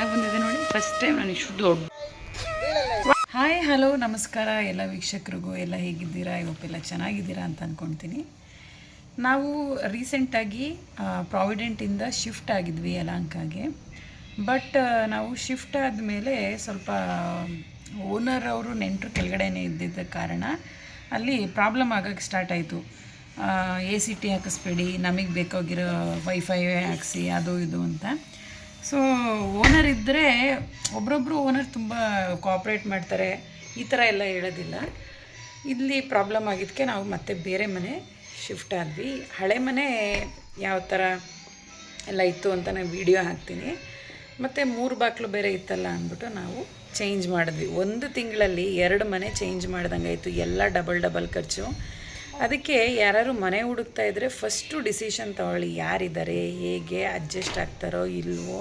ಆಗಿ ಬಂದಿದೆ ನೋಡಿ. ಫಸ್ಟ್ ಟೈಮ್ ನಾನು ಇಷ್ಟು ದೊಡ್ಡ ಹಾಯ್ ಹಲೋ ನಮಸ್ಕಾರ. ಎಲ್ಲ ವೀಕ್ಷಕರಿಗೂ ಎಲ್ಲ ಹೇಗಿದ್ದೀರಾ? ಇವತ್ತೆಲ್ಲ ಚೆನ್ನಾಗಿದ್ದೀರಾ ಅಂತ ಅಂದ್ಕೊಳ್ತೀನಿ ನಾವು ರೀಸೆಂಟಾಗಿ ಪ್ರಾವಿಡೆಂಟಿಂದ ಶಿಫ್ಟ್ ಆಗಿದ್ವಿ ಯಲಹಂಕಾಗೆ. ಬಟ್ ನಾವು ಶಿಫ್ಟ್ ಆದಮೇಲೆ ಸ್ವಲ್ಪ ಓನರ್ ಅವರು ನೆಂಟರು ಕೆಳಗಡೆನೇ ಇದ್ದಿದ್ದ ಕಾರಣ ಅಲ್ಲಿ ಪ್ರಾಬ್ಲಮ್ ಆಗೋಕ್ಕೆ ಸ್ಟಾರ್ಟ್ ಆಯಿತು. ಎ ಸಿ ಟಿ ಹಾಕಿಸ್ಬೇಡಿ, ನಮಗೆ ಬೇಕಾಗಿರೋ ವೈಫೈ ಹಾಕಿಸಿ, ಅದು ಇದು ಅಂತ. ಸೊ ಓನರ್ ಇದ್ದರೆ ಒಬ್ರೊಬ್ಬರು ಓನರ್ ತುಂಬ ಕೋಆಪ್ರೇಟ್ ಮಾಡ್ತಾರೆ. ಈ ಥರ ಎಲ್ಲ ಹೇಳೋದಿಲ್ಲ. ಇಲ್ಲಿ ಪ್ರಾಬ್ಲಮ್ ಆಗಿದ್ದಕ್ಕೆ ನಾವು ಮತ್ತೆ ಬೇರೆ ಮನೆ ಶಿಫ್ಟ್ ಆದ್ವಿ. ಹಳೆ ಮನೆ ಯಾವ ಥರ ಎಲ್ಲ ಇತ್ತು ಅಂತ ನಾನು ವೀಡಿಯೋ ಹಾಕ್ತೀನಿ. ಮತ್ತು ಮೂರು ಬಾಕ್ಲು ಬೇರೆ ಇತ್ತಲ್ಲ ಅಂದ್ಬಿಟ್ಟು ನಾವು ಚೇಂಜ್ ಮಾಡಿದ್ವಿ. ಒಂದು ತಿಂಗಳಲ್ಲಿ ಎರಡು ಮನೆ ಚೇಂಜ್ ಮಾಡ್ದಂಗೆ ಆಯಿತು. ಎಲ್ಲ ಡಬಲ್ ಡಬಲ್ ಖರ್ಚು. ಅದಕ್ಕೆ ಯಾರು ಮನೆ ಹುಡುಕ್ತಾ ಇದ್ದರೆ ಫಸ್ಟು ಡಿಸಿಷನ್ ತಗೊಳ್ಳಿ. ಯಾರಿದ್ದಾರೆ, ಹೇಗೆ ಅಡ್ಜಸ್ಟ್ ಆಗ್ತಾರೋ, ಇಲ್ವೋ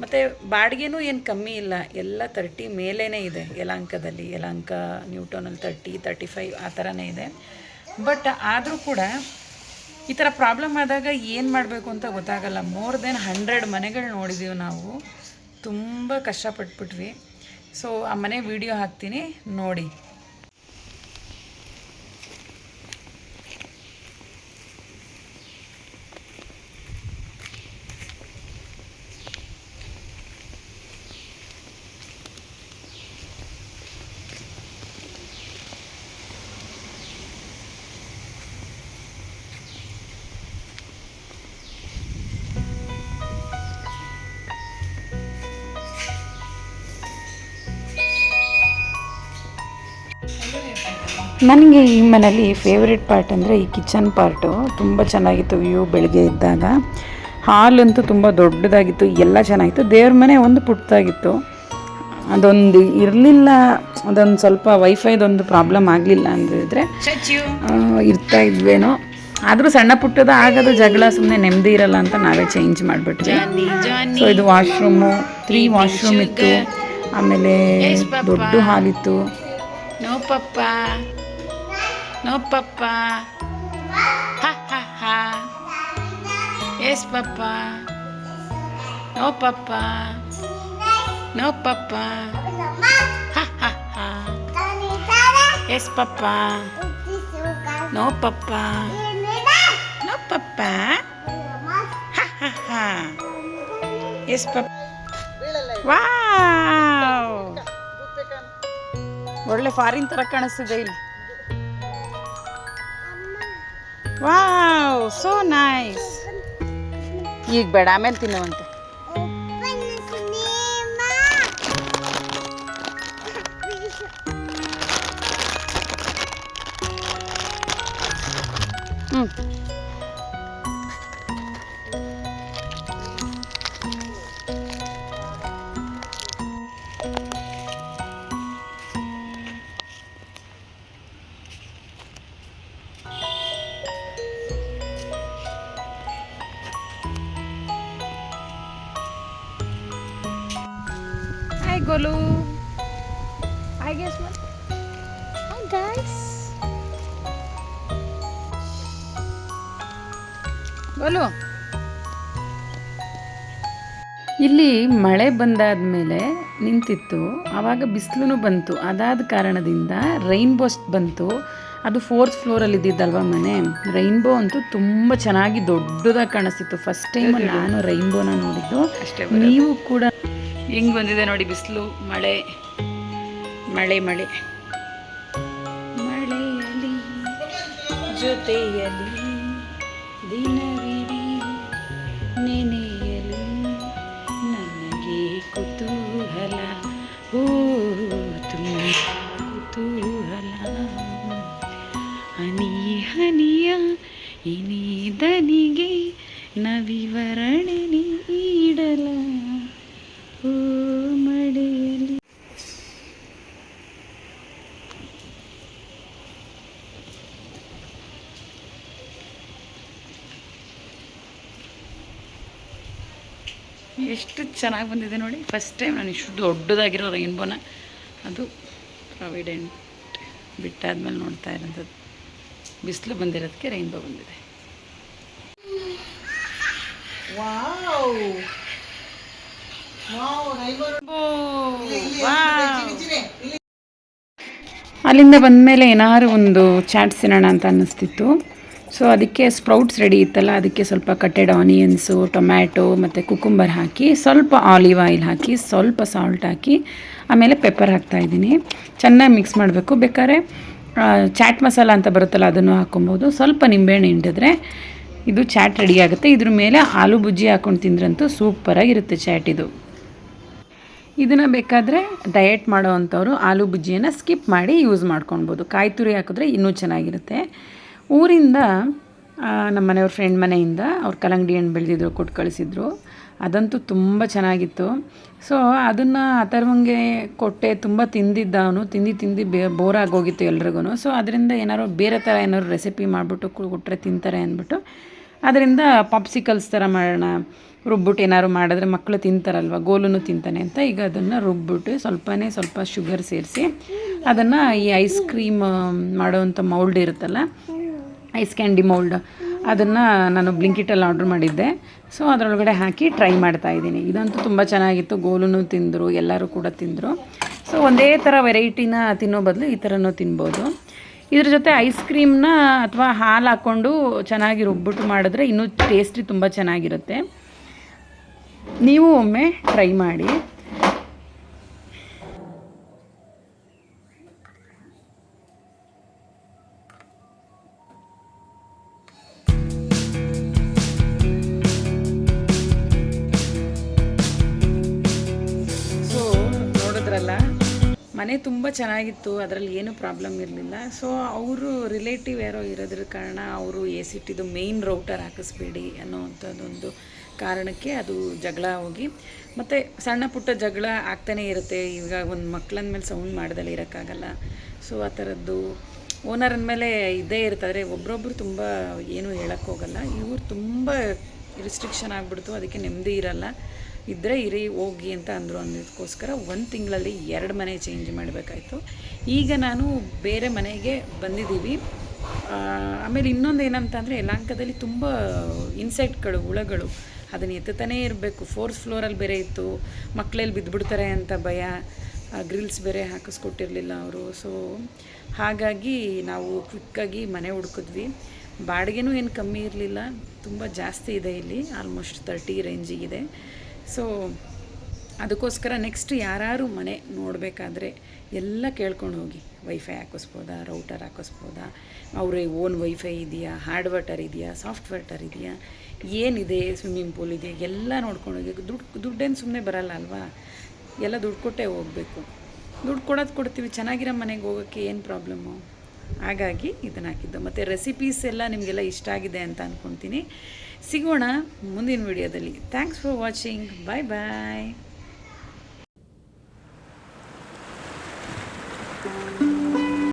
ಮತ್ತು ಬಾಡಿಗೆನೂ ಏನು ಕಮ್ಮಿ ಇಲ್ಲ. ಎಲ್ಲ ತರ್ಟಿ ಮೇಲೇ ಇದೆ. ಯಲಾಂಕದಲ್ಲಿ ಯಲಾಂಕ ನ್ಯೂಟೋನಲ್ಲಿ ತರ್ಟಿ ತರ್ಟಿ ಫೈವ್ ಆ ಥರನೇ ಇದೆ. ಬಟ್ ಆದರೂ ಕೂಡ ಈ ಥರ ಪ್ರಾಬ್ಲಮ್ ಆದಾಗ ಏನು ಮಾಡಬೇಕು ಅಂತ ಗೊತ್ತಾಗಲ್ಲ. ಮೋರ್ ದೆನ್ ಹಂಡ್ರೆಡ್ ಮನೆಗಳು ನೋಡಿದ್ದೀವಿ ನಾವು. ತುಂಬ ಕಷ್ಟಪಟ್ಬಿಟ್ವಿ. ಸೊ ಆ ಮನೆ ವಿಡಿಯೋ ಹಾಕ್ತೀನಿ. ನೋಡಿ. ನನಗೆ ಈ ಮನೇಲಿ ಫೇವ್ರೆಟ್ ಪಾರ್ಟ್ ಅಂದರೆ ಈ ಕಿಚನ್ ಪಾರ್ಟು ತುಂಬ ಚೆನ್ನಾಗಿತ್ತು ವ್ಯೂ ಬೆಳಗ್ಗೆ ಇದ್ದಾಗ ಹಾಲಂತೂ ತುಂಬ ದೊಡ್ಡದಾಗಿತ್ತು, ಎಲ್ಲ ಚೆನ್ನಾಗಿತ್ತು. ದೇವ್ರ ಮನೆ ಒಂದು ಪುಟ್ಟದಾಗಿತ್ತು ಅದೊಂದು ಇರಲಿಲ್ಲ, ಅದೊಂದು ಸ್ವಲ್ಪ ವೈಫೈದೊಂದು ಪ್ರಾಬ್ಲಮ್ ಆಗಲಿಲ್ಲ ಅಂದಿದ್ರೆ ಇರ್ತಾ ಇದ್ವೇನೋ. ಆದರೂ ಸಣ್ಣ ಪುಟ್ಟದ ಆಗೋದು ಜಗಳ ಸುಮ್ಮನೆ ನೆಮ್ಮದಿ ಇರಲ್ಲ ಅಂತ ನಾವೇ ಚೇಂಜ್ ಮಾಡಿಬಿಟ್ವಿ. ಸೊ ಇದು ವಾಶ್ರೂಮು ತ್ರೀ ವಾಶ್ರೂಮ್ ಇತ್ತು. ಆಮೇಲೆ ದೊಡ್ಡ ಹಾಲಿತ್ತು. no papa no papa yes papa no papa no papa yes papa no papa no papa yes papa wow ಒಳ್ಳೆ ಫಾರಿನ್ ಥರ ಕಾಣಿಸ್ತಿದೆ ಇಲ್ಲಿ ವಾವ್ ಸೋ ನೈಸ್ ಈಗ ಬೇಡ ಆಮೇಲೆ ತಿನ್ನುವಂತೆ. ಹ್ಞೂ Hi, ಐ ಗೆಸ್ guys. ಬೋಲು. ಇಲ್ಲಿ ಮಳೆ ಬಂದಾದ ಮೇಲೆ ನಿಂತಿತ್ತು. ಆವಾಗ ಬಿಸಿಲು ಬಂತು. ಅದಾದ ಕಾರಣದಿಂದ ರೈನ್ಬೋಸ್ಟ್ ಬಂತು. ಅದು ಫೋರ್ತ್ ಫ್ಲೋರಲ್ಲಿ ಇದ್ದಿದ್ದಲ್ವ ಮನೆ? ರೈನ್ಬೋ ಅಂತೂ ತುಂಬ ಚೆನ್ನಾಗಿ ದೊಡ್ಡದಾಗಿ ಕಾಣಿಸ್ತಿತ್ತು. ಫಸ್ಟ್ ಟೈಮ್ ನಾನು ರೈನ್ಬೋನ ನೋಡಿದ್ದು. ನೀವು ಕೂಡ ಹೆಂಗ್ ಬಂದಿದೆ ನೋಡಿ ಬಿಸಿಲು, ಮಳೆ ಮಳೆ ಮಳೆ. ಮಳೆಯಲ್ಲಿ ಜೊತೆಯಲ್ಲಿ ದಿನವಿಡೀ ನೆನೆಯಲು ನನಗೆ ಕುತೂಹಲ ಓ ಕುತೂಹಲ. ಹನಿ, ಹನಿಯ ಇನಿದನಿಗೆ ನವಿವರಣೆ ನೀಡಲ. ಓ ಮಳೆಯಲಿ ಎಷ್ಟು ಚೆನ್ನಾಗಿ ಬಂದಿದೆ ನೋಡಿ. ಫಸ್ಟ್ ಟೈಮ್ ನಾನು ಇಷ್ಟು ದೊಡ್ಡದಾಗಿರೋ ರೈನ್ಬೋನ ಅದು ಪ್ರಾವಿಡೆಂಟ್ ಬಿಟ್ಟಾದ್ಮೇಲೆ ನೋಡ್ತಾ ಇರೋಂಥದ್ದು. ಬಿಸಿಲು ಬಂದಿರೋದಕ್ಕೆ ರೈನ್ಬೋ ಬಂದಿದೆ. ವಾವ್ ಅಲ್ಲಿಂದ ಬಂದಮೇಲೆ ಏನಾದ್ರು ಒಂದು ಚಾಟ್ ತಿನ್ನೋಣ ಅಂತ ಅನ್ನಿಸ್ತಿತ್ತು. ಸೊ ಅದಕ್ಕೆ ಸ್ಪ್ರೌಟ್ಸ್ ರೆಡಿ ಇತ್ತಲ್ಲ ಅದಕ್ಕೆ ಸ್ವಲ್ಪ ಕಟ್ಟೆಡ್ ಆನಿಯನ್ಸು ಟೊಮ್ಯಾಟೊ ಮತ್ತು ಕುಕುಂಬರ್ ಹಾಕಿ ಸ್ವಲ್ಪ ಆಲಿವ್ ಆಯಿಲ್ ಹಾಕಿ ಸ್ವಲ್ಪ ಸಾಲ್ಟ್ ಹಾಕಿ ಆಮೇಲೆ ಪೆಪ್ಪರ್ ಹಾಕ್ತಾಯಿದ್ದೀನಿ ಚೆನ್ನಾಗಿ ಮಿಕ್ಸ್ ಮಾಡಬೇಕು. ಬೇಕಾದ್ರೆ ಚಾಟ್ ಮಸಾಲ ಅಂತ ಬರುತ್ತಲ್ಲ ಅದನ್ನು ಹಾಕೊಬೋದು ಸ್ವಲ್ಪ ನಿಂಬೆಹಣ್ಣು ಹಿಂಡಿದ್ರೆ ಇದು ಚಾಟ್ ರೆಡಿ ಆಗುತ್ತೆ. ಇದ್ರ ಮೇಲೆ ಆಲೂ ಬುಜ್ಜಿ ಹಾಕೊಂಡು ತಿಂದ್ರಂತೂ ಸೂಪರಾಗಿರುತ್ತೆ ಚಾಟ್ ಇದು. ಇದನ್ನು ಬೇಕಾದರೆ ಡಯಟ್ ಮಾಡೋ ಅಂಥವ್ರು ಆಲೂ ಬುಜ್ಜಿಯನ್ನು ಸ್ಕಿಪ್ ಮಾಡಿ ಯೂಸ್ ಮಾಡ್ಕೊಳ್ಬೋದು. ಕಾಯಿ ತುರಿ ಹಾಕಿದ್ರೆ ಇನ್ನೂ ಚೆನ್ನಾಗಿರುತ್ತೆ. ಊರಿಂದ ನಮ್ಮ ಮನೆಯವ್ರ ಫ್ರೆಂಡ್ ಮನೆಯಿಂದ ಅವ್ರು ಕಲಂಗಡಿ ಹಣ್ಣು ಬೆಳೆದಿದ್ರು ಕೊಟ್ಟು ಕಳಿಸಿದ್ರು. ಅದಂತೂ ತುಂಬ ಚೆನ್ನಾಗಿತ್ತು. ಸೊ ಅದನ್ನು ಅಥರ್ವಂಗೆ ಕೊಟ್ಟೆ ತುಂಬ ತಿಂದಿದ್ದ ಅವನು. ತಿಂದು ತಿಂದು ಬೇ ಬೋರ್ ಆಗೋಗಿತ್ತು ಎಲ್ರಿಗೂ ಸೊ ಅದರಿಂದ ಏನಾದ್ರು ಬೇರೆ ಥರ ಏನಾದ್ರು ರೆಸಿಪಿ ಮಾಡಿಬಿಟ್ಟು ಕೊಟ್ಟರೆ ತಿಂತಾರೆ ಅಂದ್ಬಿಟ್ಟು ಅದರಿಂದ ಪಾಪ್ಸಿಕಲ್ಸ್ ಥರ ಮಾಡೋಣ. ರುಬ್ಬಿಟ್ಟು ಏನಾದ್ರು ಮಾಡಿದ್ರೆ ಮಕ್ಕಳು ತಿಂತಾರಲ್ವ ಗೋಲೂ ತಿಂತಾನೆ ಅಂತ. ಈಗ ಅದನ್ನು ರುಬ್ಬಿಟ್ಟು ಸ್ವಲ್ಪನೇ ಸ್ವಲ್ಪ ಶುಗರ್ ಸೇರಿಸಿ ಅದನ್ನು ಈ ಐಸ್ ಕ್ರೀಮ್ ಮಾಡೋವಂಥ ಮೌಲ್ಡ್ ಇರುತ್ತಲ್ಲ ಐಸ್ ಕ್ಯಾಂಡಿ ಮೌಲ್ಡ್ ಅದನ್ನು ನಾನು ಬ್ಲಿಂಕಿಟಲ್ಲಿ ಆರ್ಡ್ರ್ ಮಾಡಿದ್ದೆ. ಸೊ ಅದರೊಳಗಡೆ ಹಾಕಿ ಟ್ರೈ ಮಾಡ್ತಾ ಇದ್ದೀನಿ. ಇದಂತೂ ತುಂಬ ಚೆನ್ನಾಗಿತ್ತು. ಗೋಲೂ ತಿಂದರು, ಎಲ್ಲರೂ ಕೂಡ ತಿಂದರು. ಸೊ ಒಂದೇ ಥರ ವೆರೈಟಿನ ತಿನ್ನೋ ಬದಲು ಈ ಥರನೂ ತಿನ್ಬೋದು. ಇದ್ರ ಜೊತೆ ಐಸ್ ಕ್ರೀಮ್ನ ಅಥವಾ ಹಾಲು ಹಾಕ್ಕೊಂಡು ಚೆನ್ನಾಗಿ ರುಬ್ಬಿಟ್ಟು ಮಾಡಿದ್ರೆ ಇನ್ನೂ ಟೇಸ್ಟಿ ತುಂಬ ಚೆನ್ನಾಗಿರುತ್ತೆ. ನೀವು ಒಮ್ಮೆ ಟ್ರೈ ಮಾಡಿ. ಮನೆ ತುಂಬ ಚೆನ್ನಾಗಿತ್ತು, ಅದರಲ್ಲಿ ಏನೂ ಪ್ರಾಬ್ಲಮ್ ಇರಲಿಲ್ಲ. ಸೊ ಅವರು ರಿಲೇಟಿವ್ ಯಾರೋ ಇರೋದ್ರ ಕಾರಣ ಅವರು ಎ ಸಿ ಟಿದು ಮೇಯ್ನ್ ರೌಟರ್ ಹಾಕಿಸ್ಬೇಡಿ ಅನ್ನೋವಂಥದ್ದೊಂದು ಕಾರಣಕ್ಕೆ ಅದು ಜಗಳ ಹೋಗಿ. ಮತ್ತು ಸಣ್ಣ ಪುಟ್ಟ ಜಗಳ ಆಗ್ತಾನೇ ಇರುತ್ತೆ. ಈಗ ಒಂದು ಮಕ್ಕಳನ್ನ ಮೇಲೆ ಸೌಂಡ್ ಮಾಡ್ದಲ್ಲಿ ಇರೋಕ್ಕಾಗಲ್ಲ. ಸೊ ಆ ಥರದ್ದು ಓನರ್ ಅಂದಮೇಲೆ ಇದ್ದೇ ಇರ್ತದೆ ಒಬ್ರೊಬ್ರು ತುಂಬ ಏನೂ ಹೇಳೋಕ್ಕೋಗಲ್ಲ ಇವ್ರು ತುಂಬ ರಿಸ್ಟ್ರಿಕ್ಷನ್ ಆಗಿಬಿಡ್ತು, ಅದಕ್ಕೆ ನೆಮ್ಮದಿ ಇರಲ್ಲ. ಇದ್ದರೆ ಇರಿ, ಹೋಗಿ ಅಂತ ಅಂದರು ಅನ್ನೋದಕ್ಕೋಸ್ಕರ ಒಂದು ತಿಂಗಳಲ್ಲಿ ಎರಡು ಮನೆ ಚೇಂಜ್ ಮಾಡಬೇಕಾಯಿತು. ಈಗ ನಾನು ಬೇರೆ ಮನೆಗೆ ಬಂದಿದ್ದೀವಿ. ಆಮೇಲೆ ಇನ್ನೊಂದು ಏನಂತಂದರೆ ಯಲಾಂಕದಲ್ಲಿ ತುಂಬ ಇನ್ಸೆಕ್ಟ್ಗಳು ಹುಳಗಳು ಅದನ್ನು ಎತ್ತುತ್ತಾನೇ ಇರಬೇಕು. ಫೋರ್ತ್ ಫ್ಲೋರಲ್ಲಿ ಬೇರೆ ಇತ್ತು. ಮಕ್ಕಳಲ್ಲಿ ಬಿದ್ದುಬಿಡ್ತಾರೆ ಅಂತ ಭಯ. ಗ್ರಿಲ್ಸ್ ಬೇರೆ ಹಾಕಿಸ್ಕೊಟ್ಟಿರಲಿಲ್ಲ ಅವರು. ಸೊ ಹಾಗಾಗಿ ನಾವು ಕ್ವಿಕ್ಕಾಗಿ ಮನೆ ಹುಡುಕಿದ್ವಿ. ಬಾಡಿಗೆನೂ ಏನು ಕಮ್ಮಿ ಇರಲಿಲ್ಲ. ತುಂಬ ಜಾಸ್ತಿ ಇದೆ ಇಲ್ಲಿ. ಆಲ್ಮೋಸ್ಟ್ ತರ್ಟಿ ರೇಂಜಿಗಿದೆ ಸೊ ಅದಕ್ಕೋಸ್ಕರ ನೆಕ್ಸ್ಟ್ ಯಾರು ಮನೆ ನೋಡಬೇಕಾದ್ರೆ ಎಲ್ಲ ಕೇಳ್ಕೊಂಡು ಹೋಗಿ. ವೈಫೈ ಹಾಕಿಸ್ಬೋದಾ? ರೌಟರ್ ಹಾಕಿಸ್ಬೋದಾ? ಅವರೇ ಓನ್ ವೈಫೈ ಇದೆಯಾ? ಹಾರ್ಡ್ ವಾಟರ್ ಇದೆಯಾ? ಸಾಫ್ಟ್ ವಾಟರ್ ಇದೆಯಾ? ಏನಿದೆ? ಸ್ವಿಮ್ಮಿಂಗ್ ಪೂಲ್ ಇದೆಯಾ ಎಲ್ಲ ನೋಡ್ಕೊಂಡು ಹೋಗಿ. ದುಡ್ಡು ದುಡ್ಡೇನು ಸುಮ್ಮನೆ ಬರಲ್ಲ ಅಲ್ವಾ? ಎಲ್ಲ ದುಡ್ಡು ಕೊಟ್ಟೇ ಹೋಗಬೇಕು. ದುಡ್ಡು ಕೊಡೋದು ಕೊಡ್ತೀವಿ. ಚೆನ್ನಾಗಿರೋ ಮನೆಗೆ ಹೋಗೋಕ್ಕೆ ಏನು ಪ್ರಾಬ್ಲಮ್ಮು ಹಾಗಾಗಿ ಇದನ್ನು ಹಾಕಿದ್ದು. ಮತ್ತು ರೆಸಿಪೀಸ್ ಎಲ್ಲ ನಿಮಗೆಲ್ಲ ಇಷ್ಟ ಆಗಿದೆ ಅಂತ ಅಂದ್ಕೊತೀನಿ ಸಿಗೋಣ ಮುಂದಿನ ವಿಡಿಯೋದಲ್ಲಿ thanks for watching bye bye